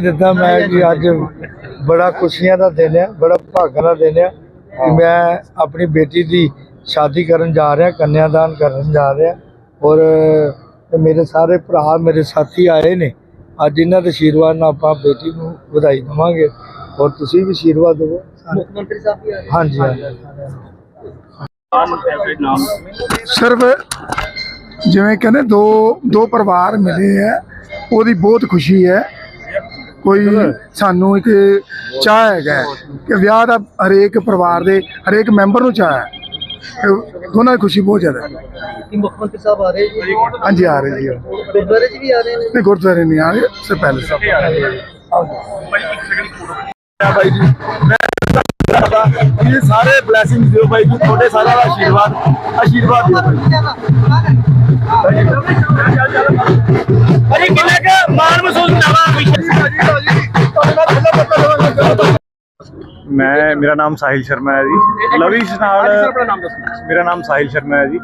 ਦਿੱਤਾ ਮੈਂ ਕਿ ਅੱਜ ਬੜਾ ਖੁਸ਼ੀਆਂ ਦਾ ਦਿਨ ਹੈ ਬੜਾ ਭਾਗਾਂ ਦਾ ਦਿਨ ਹੈ ਕਿ ਮੈਂ ਆਪਣੀ ਬੇਟੀ ਦੀ ਸ਼ਾਦੀ ਕਰਨ ਜਾ ਰਿਹਾ ਕੰਨਿਆਦਾਨ ਕਰਨ ਜਾ ਰਿਹਾ। ਔਰ ਮੇਰੇ ਸਾਰੇ ਭਰਾ ਮੇਰੇ ਸਾਥੀ ਆਏ ਨੇ। ਅੱਜ ਇਹਨਾਂ ਦੇ ਆਸ਼ੀਰਵਾਦ ਨਾਲ ਆਪਾਂ ਬੇਟੀ ਨੂੰ ਵਧਾਈ ਦੇਵਾਂਗੇ। ਔਰ ਤੁਸੀਂ ਵੀ ਆਸ਼ੀਰਵਾਦ ਦਿਵੋ ਮੁੱਖ ਮੰਤਰੀ ਸਾਹਿਬ ਵੀ ਆ ਰਹੇ ਹਾਂਜੀ ਹਾਂਜੀ। ਸਿਰਫ ਜਿਵੇਂ ਕਹਿੰਦੇ ਦੋ ਦੋ ਪਰਿਵਾਰ ਮਿਲੇ ਹੈ ਉਹਦੀ ਬਹੁਤ ਖੁਸ਼ੀ ਹੈ। ਕੋਈ ਸਾਨੂੰ ਇੱਕ ਚਾਹ ਹੈਗਾ ਕਿ ਵਿਆਹ ਦਾ ਹਰੇਕ ਪਰਿਵਾਰ ਦੇ ਹਰੇਕ ਮੈਂਬਰ ਨੂੰ ਚਾਹ ਹੈ। ਤੇ ਦੋਨਾਂ ਦੀ ਖੁਸ਼ੀ ਬਹੁਤ ਜ਼ਿਆਦਾ ਹੈ ਕਿ ਮੁੱਖ ਮੰਤਰੀ ਸਾਹਿਬ ਆ ਰਹੇ ਜੀ ਹਾਂਜੀ ਆ ਰਹੇ ਜੀ ਉਹ। ਗੁਰਦੁਆਰੇ 'ਚ ਵੀ ਆ ਰਹੇ ਨੇ ਨਹੀਂ ਗੁਰਦੁਆਰੇ ਨਹੀਂ ਆ ਰਹੇ ਸੇ ਪਹਿਲੇ ਭਾਈ ਜੀ ਮੈਂ ਇਹ ਸਾਰੇ ਬਲੇਸਿੰਗਸ ਦਿਓ ਭਾਈ ਜੀ ਤੁਹਾਡੇ ਸਾਰਿਆਂ ਦਾ ਆਸ਼ੀਰਵਾਦ ਆਸ਼ੀਰਵਾਦ ਦਿਓ ਭਾਈ ਅਰੇ ਮੈਂ ਮੇਰਾ ਨਾਮ ਸਾਹਿਲ ਸ਼ਰਮਾ ਹੈ ਜੀ। ਲਵਿਸ਼ ਨਾਲ ਨਾਮ ਦੱਸੋ। ਮੇਰਾ ਨਾਮ ਸਾਹਿਲ ਸ਼ਰਮਾ ਹੈ ਜੀ।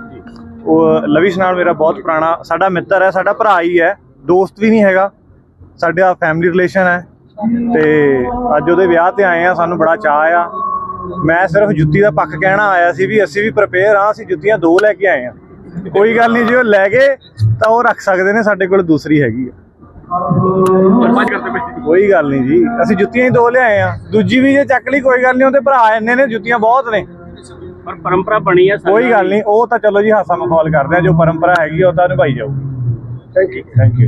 ਉਹ ਲਵਿਸ਼ ਨਾਲ ਮੇਰਾ ਬਹੁਤ ਪੁਰਾਣਾ ਸਾਡਾ ਮਿੱਤਰ ਹੈ ਸਾਡਾ ਭਰਾ ਹੀ ਹੈ। ਦੋਸਤ ਵੀ ਨਹੀਂ ਹੈਗਾ। ਸਾਡਾ ਫੈਮਿਲੀ ਰਿਲੇਸ਼ਨ ਹੈ। ਤੇ ਅੱਜ ਉਹਦੇ ਵਿਆਹ ਤੇ ਆਏ ਆ ਸਾਨੂੰ ਬੜਾ ਚਾਅ ਆ। ਮੈਂ ਸਿਰਫ ਜੁੱਤੀ ਦਾ ਪੱਖ ਕਹਿਣਾ ਆਇਆ ਸੀ ਵੀ ਅਸੀਂ ਵੀ ਪ੍ਰਪੇਅਰ ਆ ਅਸੀਂ ਜੁੱਤੀਆਂ ਦੋ ਲੈ ਕੇ ਆਏ ਆ ਕੋਈ ਗੱਲ ਨਹੀਂ ਜੇ ਉਹ ਲੈ ਗਏ ਤਾਂ ਉਹ ਰੱਖ ਸਕਦੇ ਨੇ ਸਾਡੇ ਕੋਲ ਦੂਸਰੀ ਹੈਗੀ ਆ। ਕੋਈ ਗੱਲ ਨਹੀਂ ਜੀ। ਅਸੀਂ ਜੁੱਤੀਆਂ ਹੀ ਦੋ ਲਿਆਏ ਆ। ਦੂਜੀ ਵੀ ਜੇ ਚੱਕ ਲਈ ਕੋਈ ਗੱਲ ਨਹੀਂ ਉਹਦੇ ਭਰਾ ਇੰਨੇ ਨੇ ਜੁੱਤੀਆਂ ਬਹੁਤ ਨੇ। ਪਰ ਪਰੰਪਰਾ ਬਣੀ ਹੈ ਕੋਈ ਗੱਲ ਨਹੀਂ ਉਹ ਤਾਂ ਚਲੋ ਜੀ ਹਾਸਾ ਮਖੌਲ ਕਰਦੇ ਆ ਜੋ ਪਰੰਪਰਾ ਹੈਗੀ ਆ, ਉਹ ਤਾਂ ਨਿਭਾਈ ਜਾਊਗੀ। Thank you thank you